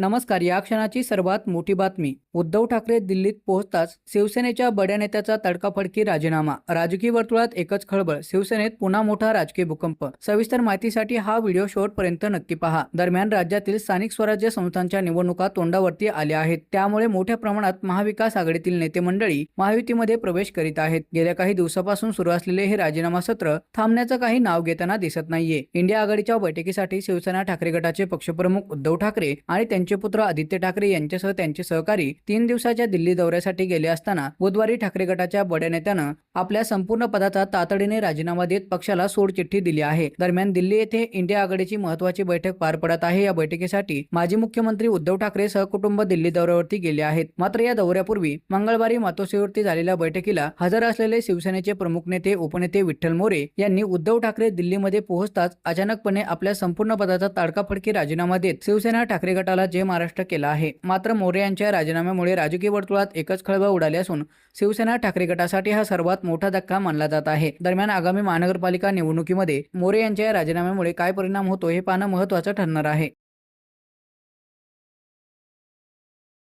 नमस्कार या क्षणाची सर्वात मोठी बातमी. उद्धव ठाकरे दिल्लीत पोहोचताच शिवसेनेच्या बड्या नेत्याचा तडकाफडकी राजीनामा. राजकीय वर्तुळात एकच खळबळ शिवसेनेत पुन्हा मोठा राजकीय भूकंप. सविस्तर माहितीसाठी हा व्हिडिओ शेवटपर्यंत नक्की पहा. दरम्यान राज्यातील स्थानिक स्वराज्य संस्थांच्या निवडणुका तोंडावरती आल्या आहेत. त्यामुळे मोठ्या प्रमाणात महाविकास आघाडीतील नेते मंडळी महायुतीमध्ये प्रवेश करीत आहेत. गेल्या काही दिवसापासून सुरू असलेले हे राजीनामा सत्र थांबण्याचं काही नाव घेताना दिसत नाहीये. इंडिया आघाडीच्या बैठकीसाठी शिवसेना ठाकरे गटाचे पक्षप्रमुख उद्धव ठाकरे आणि त्यांचे पुत्र आदित्य ठाकरे यांच्यासह त्यांचे सहकारी तीन दिवसाच्या दिल्ली दौऱ्यासाठी गेले असताना बुधवारी ठाकरे गटाच्या बड्या नेत्यानं आपल्या संपूर्ण पदाचा तातडीने राजीनामा देत पक्षाला सोडचिठ्ठी दिली आहे. दरम्यान दिल्ली येथे इंडिया आघाडीची महत्वाची बैठक पार पडत आहे. या बैठकीसाठी माजी मुख्यमंत्री उद्धव ठाकरे सहकुटुंब दिल्ली दौऱ्यावरती गेले आहेत. मात्र या दौऱ्यापूर्वी मंगळवारी मातोश्रीवरती झालेल्या बैठकीला हजर असलेले शिवसेनेचे प्रमुख नेते उपनेते विठ्ठल मोरे यांनी उद्धव ठाकरे दिल्लीमध्ये पोहोचताच अचानकपणे आपल्या संपूर्ण पदाचा ताडकाफडकी राजीनामा देत शिवसेना ठाकरे गटाला जे विजय महाराष्ट्र केला आहे. मात्र मोरे यांच्या राजीनाम्यामुळे राजकीय वर्तुळात एकच खळबळ उडाली असून शिवसेना ठाकरे गटासाठी हा सर्वात मोठा धक्का मानला जात आहे. दरम्यान आगामी महानगरपालिका निवडणुकीमध्ये मोरे यांच्या राजीनाम्यामुळे काय परिणाम होतो हे पाहणं महत्वाचं ठरणार आहे.